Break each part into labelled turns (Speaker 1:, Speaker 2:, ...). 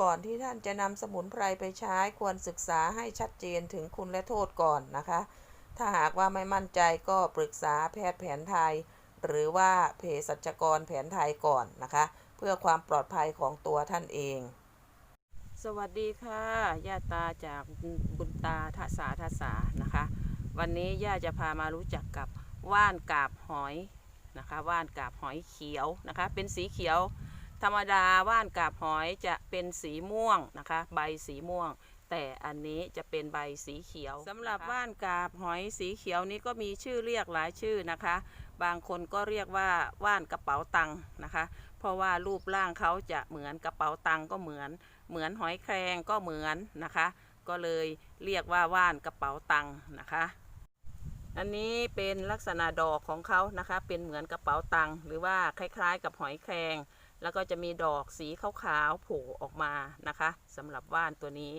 Speaker 1: ก่อนที่ท่านจะนำสมุนไพรไปใช้ควรศึกษาให้ชัดเจนถึงคุณและโทษก่อนนะคะ ถ้าหากว่าไม่มั่นใจก็ปรึกษาแพทย์แผนไทย หรือว่าเภสัชกรแผนไทยก่อนนะคะ เพื่อความปลอดภัยของตัวท่านเอง สวัสดีค่ะย่าตาจากบุญตาทัสาทัสานะคะ วันนี้ย่าจะพามารู้จักกับว่านกาบหอยนะคะ ว่านกาบหอยเขียวนะคะ เป็นสีเขียว ธรรมดาว่านกาบหอยจะเป็นสีม่วงนะคะ ใบสีม่วง แต่อันนี้จะเป็นใบสีเขียวสำหรับว่านกาบหอยสีเขียวนี้ก็มีชื่อเรียกหลายชื่อนะคะ บางคนก็เรียกว่าว่านกระเป๋าตังค์นะคะ เพราะว่ารูปร่างเขาจะเหมือนกระเป๋าตังค์ก็เหมือน เหมือนหอยแครงก็เหมือนนะคะ ก็เลยเรียกว่าว่านกระเป๋าตังค์นะคะอันนี้เป็นลักษณะดอกของเขานะคะ เป็นเหมือนกระเป๋าตังค์หรือว่าคล้ายๆ กับหอยแครง แล้วก็จะมีดอกสีขาวๆโผล่ออกมานะคะสำหรับว่านตัวนี้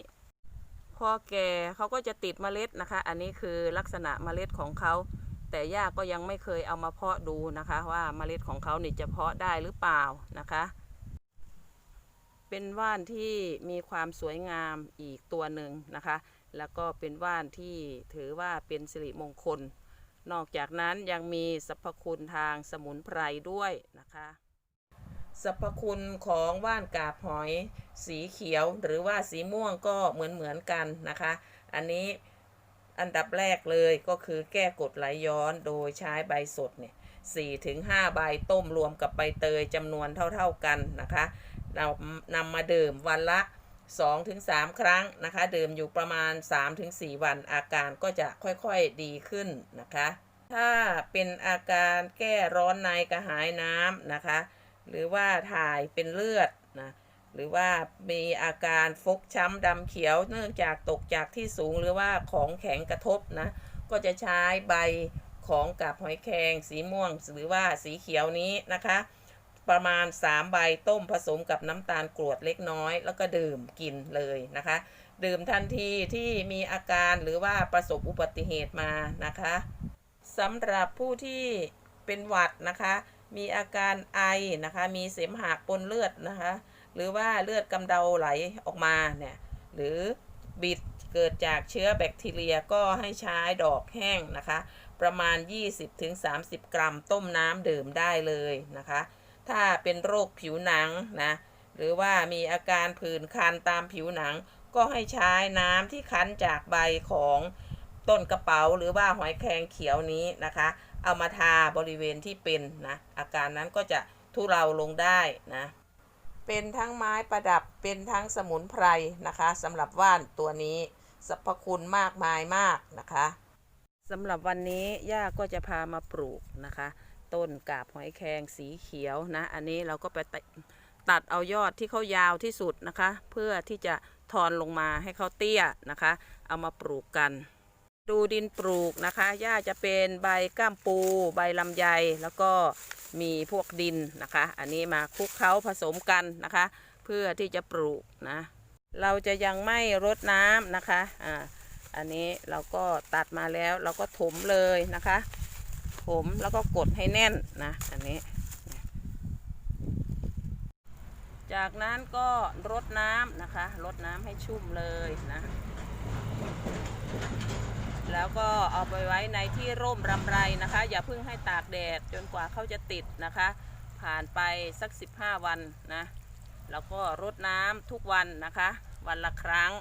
Speaker 1: พอแก่เขาก็จะติดเมล็ดนะคะ อันนี้คือลักษณะเมล็ดของเขาแต่ย่าก็ยังไม่เคยเอามาเพาะดูนะคะ ว่าเมล็ดของเขานี่จะเพาะได้หรือเปล่านะคะ เป็นว่านที่มีความสวยงามอีกตัวหนึ่งนะคะ แล้วก็เป็นว่านที่ถือว่าเป็นสิริมงคล นอกจากนั้นยังมีสรรพคุณทางสมุนไพรด้วยนะคะ สรรพคุณของว่านกาบหอย สีเขียวหรือว่าสีม่วงก็เหมือนเหมือนๆกันนะคะ อันนี้อันดับแรกเลยก็คือแก้กรดไหลย้อนโดยใช้ใบสดเนี่ยสี่ถึงห้าใบต้มรวมกับใบเตยจำนวนเท่าๆกันนะคะเรานำมาดื่มวันละ 2-3 ครั้งนะคะ ดื่มอยู่ประมาณ 3-4 วันอาการก็จะค่อยๆดีขึ้นนะคะ ถ้าเป็นอาการแก้ร้อนในกระหายน้ำนะคะ หรือว่าถ่ายเป็นเลือดนะหรือว่ามีอาการฟกช้ำดำเขียวเนื่องจากตกจากที่สูงหรือว่าของแข็งกระทบนะก็จะใช้ใบของกับหอยแครงสีม่วงหรือว่าสีเขียวนี้นะคะ ประมาณ 3 ใบต้มผสมกับน้ำตาลกรวดเล็กน้อย แล้วก็ดื่มกินเลยนะคะ ดื่มทันทีที่มีอาการหรือว่าประสบอุบัติเหตุมานะคะสำหรับผู้ที่เป็นหวัดนะคะ มีอาการไอนะคะ มีเสมหะปนเลือดนะคะ หรือว่าเลือดกำเดาไหลออกมาเนี่ย หรือบิดเกิดจากเชื้อแบคทีเรียก็ให้ใช้ดอกแห้งนะคะ ประมาณ 20-30 กรัมต้มน้ำดื่มได้เลยนะคะ ถ้าเป็นโรคผิวหนังนะ หรือว่ามีอาการผื่นคันตามผิวหนัง ก็ให้ใช้น้ำที่คั้นจากใบของต้นกระเป๋าหรือว่าหอยแครงเขียวนี้นะคะ เอามาทาบริเวณที่เป็นนะอาการนั้นก็จะทุเลาลงได้นะเป็นทั้งไม้ประดับเป็นทั้งสมุนไพรนะคะสำหรับว่านตัวนี้สรรพคุณมากมายมากนะคะสำหรับวันนี้ย่าก็จะพามาปลูกนะคะ ต้นกาบหอยแครงสีเขียวนะ อันนี้เราก็ไปตัดตัดเอายอดที่เขายาวที่สุดนะคะ เพื่อที่จะทอนลงมาให้เขาเตี้ยนะคะ เอามาปลูกกัน ดูดินปลูกนะคะย่าจะเป็นใบก้ามปู ใบลำไย แล้วก็มีพวกดินนะคะ อันนี้มาคลุกเคล้าผสมกันนะคะ เพื่อที่จะปลูกนะ เราจะยังไม่รดน้ำนะคะ อ่า อันนี้เราก็ตัดมาแล้วเราก็ถมเลยนะคะ ถมแล้วก็กดให้แน่นนะ อันนี้ จากนั้นก็รดน้ำนะคะ รดน้ำให้ชุ่มเลยนะ แล้วก็เอาไปไว้ในที่ร่มรำไรนะคะ อย่าเพิ่งให้ตากแดดจนกว่าเขาจะติดนะคะ ผ่านไปสัก 15 วันนะแล้วก็รดน้ำทุกวันนะคะ วันละครั้ง